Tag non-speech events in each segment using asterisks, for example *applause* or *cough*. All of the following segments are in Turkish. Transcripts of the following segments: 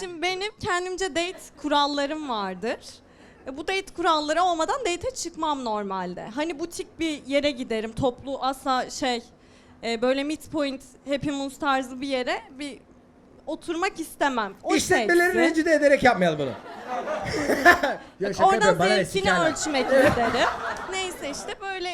Şimdi benim kendimce date kurallarım vardır. E, Bu date kuralları olmadan date'e çıkmam normalde. Hani butik bir yere giderim. Toplu asla şey e, böyle midpoint Happy Moons tarzı bir yere bir oturmak istemem. O İşletmeleri seksi. rencide ederek yapmayalım bunu. *laughs* ya şaka Oradan yapıyorum, bana ne zevkini sikerler. ölçmek *laughs* isterim. Neyse işte böyle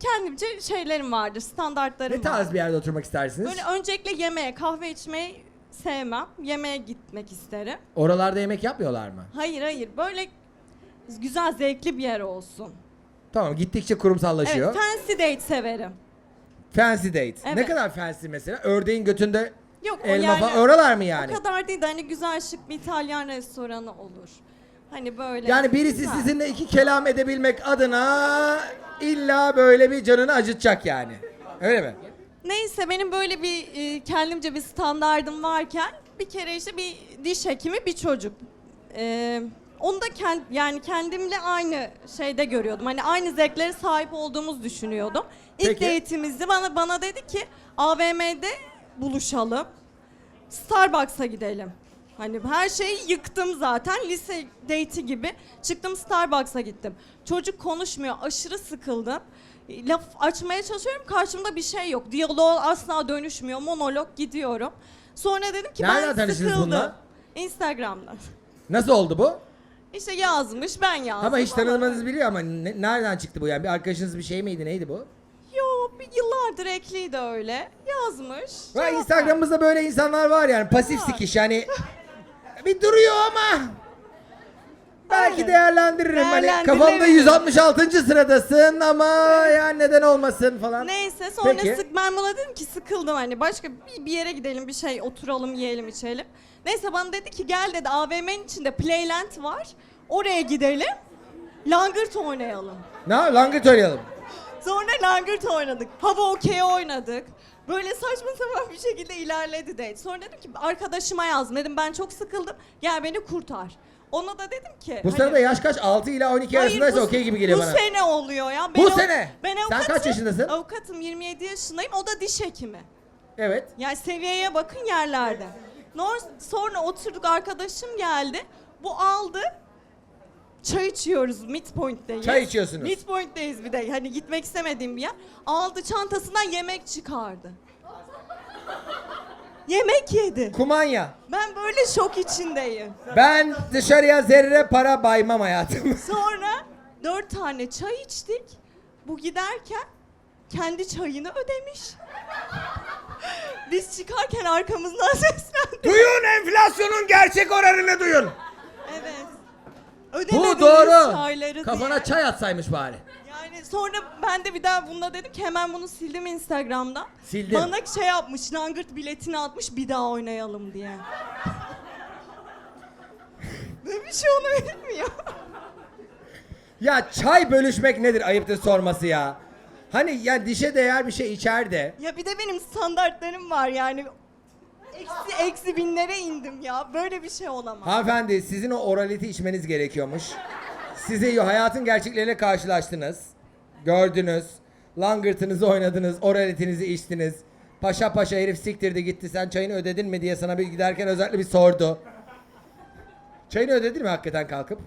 kendimce şeylerim vardır, standartlarım Ne tarz bir yerde oturmak istersiniz? Böyle öncelikle yemeğe, kahve içmeyi sevmem. Yemeğe gitmek isterim. Oralarda yemek yapmıyorlar mı? Hayır hayır böyle güzel zevkli bir yer olsun. Tamam gittikçe kurumsallaşıyor. Evet fancy date severim. fancy date. Ne Evet. kadar fancy mesela? Ördeğin götünde Yok o elma yani falan. Oralar mı yani? o kadar değil de hani güzel şık bir İtalyan restoranı olur. Hani böyle. Yani birisi güzel. sizinle iki kelam edebilmek adına illa böyle bir canını acıtacak yani. Öyle mi? Neyse benim böyle bir e, kendimce bir standardım varken bir kere işte bir diş hekimi bir çocuk. Ee, onu da kend, yani kendimle aynı şeyde görüyordum. Hani aynı zevklere sahip olduğumuz düşünüyordum. İlk Peki. date'imizde bana bana dedi ki AVM'de buluşalım. Starbucks'a gidelim. Hani her şeyi yıktım zaten. Lise date'i gibi. Çıktım Starbucks'a gittim. Çocuk konuşmuyor. Aşırı sıkıldım. Laf açmaya çalışıyorum. Karşımda bir şey yok. Diyalog asla dönüşmüyor. Monolog gidiyorum. Sonra dedim ki Nereden ben tanıştınız sıkıldım. bununla? Instagram'dan. Nasıl oldu bu? İşte yazmış, ben yazdım. Ama hiç tanımadığınızı biliyor ama ne- nereden çıktı bu yani? Bir arkadaşınız bir şey miydi? Neydi bu? Yo, bir yıllardır ekliydi öyle. Yazmış. Cevap Instagram'ımızda böyle insanlar var yani pasif sikiş yani bir duruyor ama belki Evet. değerlendiririm hani kafamda 166. sıradasın ama ya neden olmasın falan. Neyse sonra Peki. sık ben buna dedim ki sıkıldım hani başka bir, bir yere gidelim bir şey oturalım yiyelim içelim. Neyse bana dedi ki gel dedi AVM'nin içinde Playland var. Oraya gidelim. Langırt oynayalım. Ne langırt oynayalım. Sonra langırt oynadık. Hava okey oynadık. Böyle saçma sapan bir şekilde ilerledi date. Sonra dedim ki arkadaşıma yazdım. Dedim ben çok sıkıldım. Gel beni kurtar. Ona da dedim ki. Bu hani- sırada yaş kaç? 6 ila 12 Hayır, arasındaysa bu- okey gibi geliyor bu bana. sene oluyor ya. Bu o- sene? Ben Sen avukatım. kaç yaşındasın? Avukatım 27 yaşındayım. O da diş hekimi. Evet. Yani seviyeye bakın yerlerde. Nor- Sonra oturduk arkadaşım geldi. Bu aldı. Çay içiyoruz Midpoint'teyiz. Çay içiyorsunuz. Midpoint'teyiz bir de. Hani gitmek istemediğim bir yer. Aldı çantasından yemek çıkardı. Yemek yedi. Kumanya. Ben böyle şok içindeyim. Ben dışarıya zerre para baymam hayatım. *laughs* Sonra dört tane çay içtik. Bu giderken kendi çayını ödemiş. *laughs* Biz çıkarken arkamızdan *laughs* seslendi. duyun enflasyonun gerçek oranını duyun. Evet. Bu Ödemediniz doğru. çayları Kafana diye. çay atsaymış bari. Yani sonra ben de bir daha bununla dedim ki hemen bunu sildim Instagram'dan. Sildim. Bana şey yapmış, langırt biletini atmış bir daha oynayalım diye. *laughs* Böyle bir şey olabilir mi ya? Çay bölüşmek nedir ayıptır sorması ya. Hani ya dişe değer bir şey içer de. Ya bir de benim standartlarım var yani. Eksi, eksi binlere indim ya. Böyle bir şey olamaz. Hanımefendi sizin o oraliti içmeniz gerekiyormuş. Sizi hayatın gerçekleriyle karşılaştınız. Gördünüz. Langırtınızı oynadınız. Oralitinizi içtiniz. Paşa paşa herif siktirdi gitti. Sen çayını ödedin mi diye sana bir giderken özellikle bir sordu. Çayını ödedin mi hakikaten kalkıp?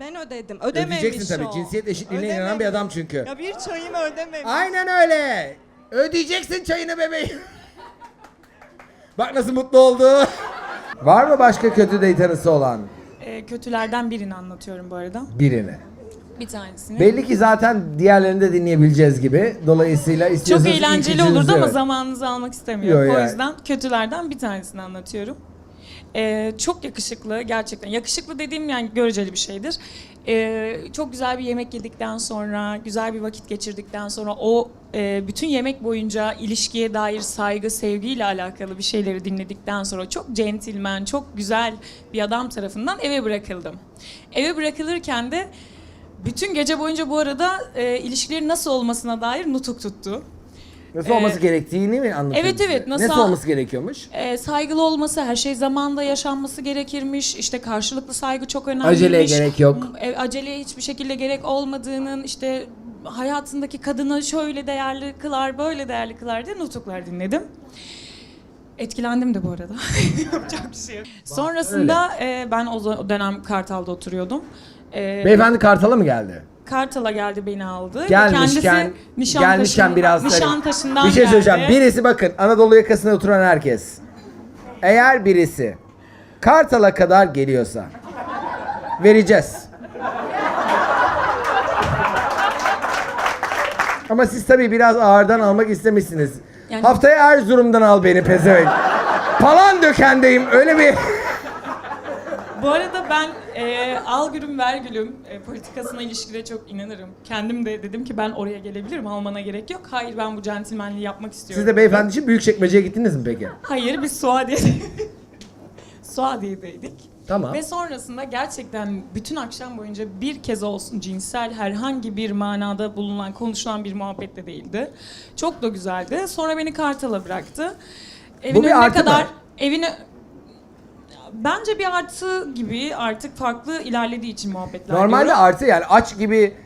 Ben ödedim. Ödememiş Ödeyeceksin tabii. o. Cinsiyet eşitliğine inanan Ödememiş. bir adam çünkü. Ya bir çayımı ödememiş. Aynen öyle. Ödeyeceksin çayını bebeğim. *laughs* Bak nasıl mutlu oldu. *laughs* Var mı başka kötü date anısı olan Ee, kötülerden birini anlatıyorum bu arada. birini? Bir tanesini. Belli ki zaten diğerlerini de dinleyebileceğiz gibi. Dolayısıyla Çok istiyorsanız eğlenceli ilk üçünüzü- olurdu ama evet. zamanınızı almak istemiyorum. Yo, o yani. yüzden kötülerden bir tanesini anlatıyorum. Ee, çok yakışıklı gerçekten. Yakışıklı dediğim yani göreceli bir şeydir. Ee, çok güzel bir yemek yedikten sonra, güzel bir vakit geçirdikten sonra o e, bütün yemek boyunca ilişkiye dair saygı, sevgiyle alakalı bir şeyleri dinledikten sonra çok centilmen, çok güzel bir adam tarafından eve bırakıldım. Eve bırakılırken de bütün gece boyunca bu arada e, ilişkilerin nasıl olmasına dair nutuk tuttu. Nasıl olması Ee, gerektiğini mi anlatıyorsun? evet, evet, nasıl- Nasıl olması gerekiyormuş? Ee, saygılı olması, her şey zamanda yaşanması gerekirmiş. İşte karşılıklı saygı çok önemli. Aceleye gerek yok. aceleye hiçbir şekilde gerek olmadığının işte hayatındaki kadını şöyle değerli kılar, böyle değerli kılar diye nutuklar dinledim. Etkilendim de bu arada. *laughs* Yapacak bir şey yok. Sonrasında e, ben o za- o dönem Kartal'da oturuyordum. E, Beyefendi Kartal'a mı geldi? Kartal'a geldi beni aldı. Gelmişken, kendisi gelmişken biraz da- Nişantaşı'ndan Bir şey geldi. söyleyeceğim. Birisi bakın Anadolu yakasında oturan herkes. Eğer birisi Kartal'a kadar geliyorsa vereceğiz. Ama siz tabii biraz ağırdan almak istemişsiniz. Yani- Haftaya Erzurum'dan al beni pezevenk. Falan dökendeyim öyle bir... Bu arada ben e, al gülüm ver gülüm e, politikasına ilişkide çok inanırım. Kendim de dedim ki ben oraya gelebilirim almana gerek yok. Hayır ben bu centilmenliği yapmak istiyorum. Siz de beyefendi için Büyükçekmece'ye gittiniz mi peki? Hayır biz Suadiye'de *laughs* Suadiye'deydik. Tamam. Ve sonrasında gerçekten bütün akşam boyunca bir kez olsun cinsel herhangi bir manada bulunan, konuşulan bir muhabbet de değildi. Çok da güzeldi. Sonra beni Kartal'a bıraktı. Evin Bu bir önüne artı kadar mı? evine bence bir artı gibi artık farklı ilerlediği için muhabbetler Normalde diyorum. artı yani aç gibi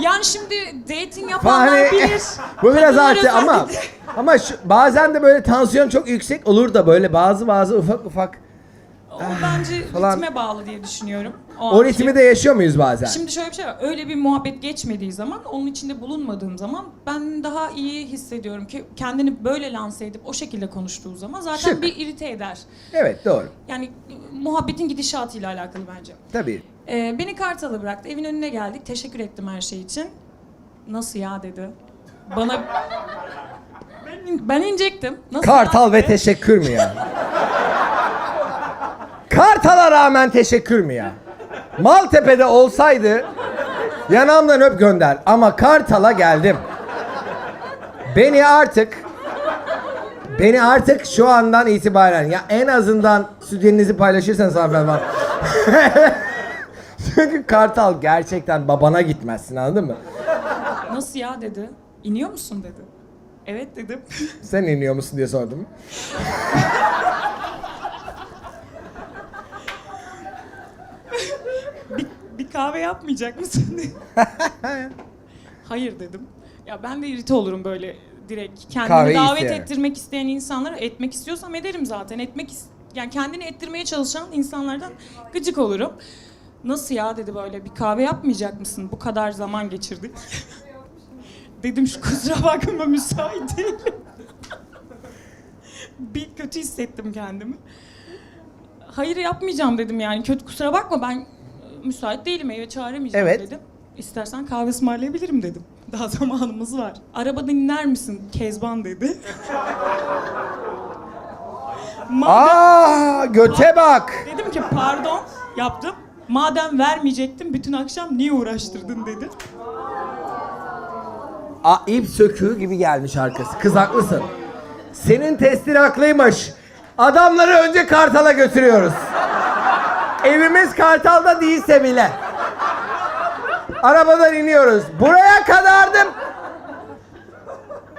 Yani şimdi dating yapanlar hani bilir. *laughs* bu biraz Kadınlar artı ama özellikle- ama şu, bazen de böyle tansiyon çok yüksek olur da böyle bazı bazı ufak ufak O bence falan. ritme bağlı diye düşünüyorum. o anki. ritmi de yaşıyor muyuz bazen? Şimdi şöyle bir şey var. Öyle bir muhabbet geçmediği zaman, onun içinde bulunmadığım zaman ben daha iyi hissediyorum ki kendini böyle lanse edip o şekilde konuştuğu zaman zaten Şık. bir irite eder. Evet doğru. Yani e, muhabbetin gidişatıyla alakalı bence. Tabii. Ee, beni Kartal'a bıraktı. Evin önüne geldik. Teşekkür ettim her şey için. Nasıl ya dedi. Bana *laughs* ben, ben inecektim. Nasıl Kartal ve dedi. teşekkür mü ya? *laughs* Kartal'a rağmen teşekkür mü ya? Maltepe'de olsaydı yanağımdan öp gönder ama Kartal'a geldim. Beni artık beni artık şu andan itibaren ya en azından stüdyonuzu paylaşırsanız hanımefendi bana. *laughs* Çünkü Kartal gerçekten babana gitmezsin anladın mı? Nasıl ya dedi. İniyor musun dedi. Evet dedim. Sen iniyor musun diye sordum. *laughs* bir, bir kahve yapmayacak mısın. *laughs* Hayır dedim. Ya ben de irite olurum böyle direkt. Kendini Kahveyi davet isteyerek. ettirmek isteyen insanlara etmek istiyorsam ederim zaten. Etmek is- yani kendini ettirmeye çalışan insanlardan gıcık olurum. Nasıl ya dedi böyle bir kahve yapmayacak mısın? Bu kadar zaman geçirdik. *laughs* dedim şu kusura bakma müsait değilim. *laughs* bir kötü hissettim kendimi. Hayır yapmayacağım dedim yani. Kötü kusura bakma ben müsait değilim eve çağıramayacağım Evet. dedim. İstersen kahve ısmarlayabilirim dedim. *laughs* Daha zamanımız var. Arabadan iner misin Kezban dedi. *laughs* Madem, Aa göte bak. dedim ki pardon yaptım. Madem vermeyecektim bütün akşam niye uğraştırdın dedi. A, ip söküğü gibi gelmiş arkası. Kız haklısın. Senin testin haklıymış. Adamları önce Kartal'a götürüyoruz. Evimiz Kartal'da değilse bile. Arabadan iniyoruz. Buraya kadardım.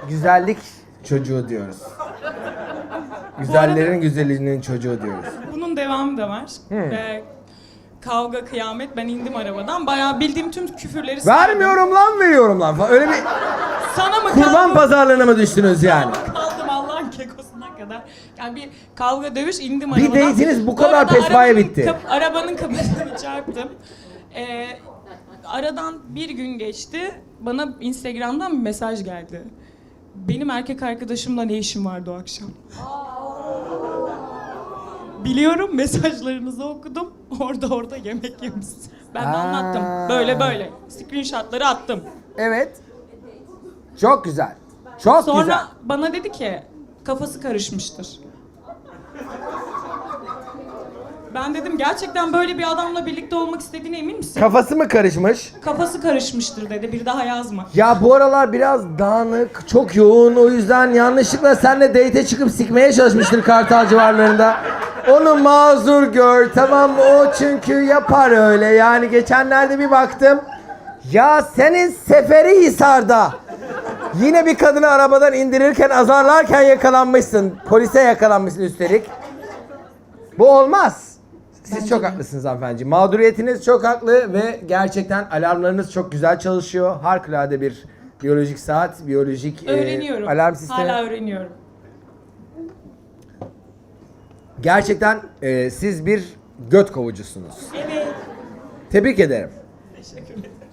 Güzellik çocuğu diyoruz. Güzellerin güzelliğinin çocuğu diyoruz. Bunun devamı da var. Ee, kavga kıyamet ben indim arabadan. Bayağı bildiğim tüm küfürleri saydım. Vermiyorum lan veriyorum lan. Öyle bir Sana mı kurban kaldım? pazarlığına mı düştünüz yani? Kadar. Yani bir kavga dövüş indim Bir arabadan. date'iniz bu Bu kadar pespaye arabanın bitti. kap- arabanın kapısını *laughs* çarptım. Ee, aradan bir gün geçti. Bana Instagram'dan bir mesaj geldi. Benim erkek arkadaşımla ne işim vardı o akşam? Biliyorum mesajlarınızı okudum. Orada orada yemek yemişsin. Ben de anlattım. Böyle böyle. Screenshotları attım. Evet. Çok güzel. Çok Sonra güzel. bana dedi ki kafası karışmıştır. Ben dedim gerçekten böyle bir adamla birlikte olmak istediğine emin misin? Kafası mı karışmış? Kafası karışmıştır dedi. Bir daha yazma. Ya bu aralar biraz dağınık, çok yoğun. O yüzden yanlışlıkla seninle date'e çıkıp sikmeye çalışmıştır Kartal civarlarında. Onu mazur gör. Tamam o çünkü yapar öyle. Yani geçenlerde bir baktım. Ya senin Seferi Hisar'da yine bir kadını arabadan indirirken azarlarken yakalanmışsın. Polise yakalanmışsın üstelik. Bu olmaz. Siz çok haklısınız hanımefendi. Mağduriyetiniz çok haklı ve gerçekten alarmlarınız çok güzel çalışıyor. Harikulade bir biyolojik saat, biyolojik e, Öğreniyorum. alarm sistemi. Hala öğreniyorum. Gerçekten e, siz bir göt kovucusunuz. Evet. Tebrik ederim.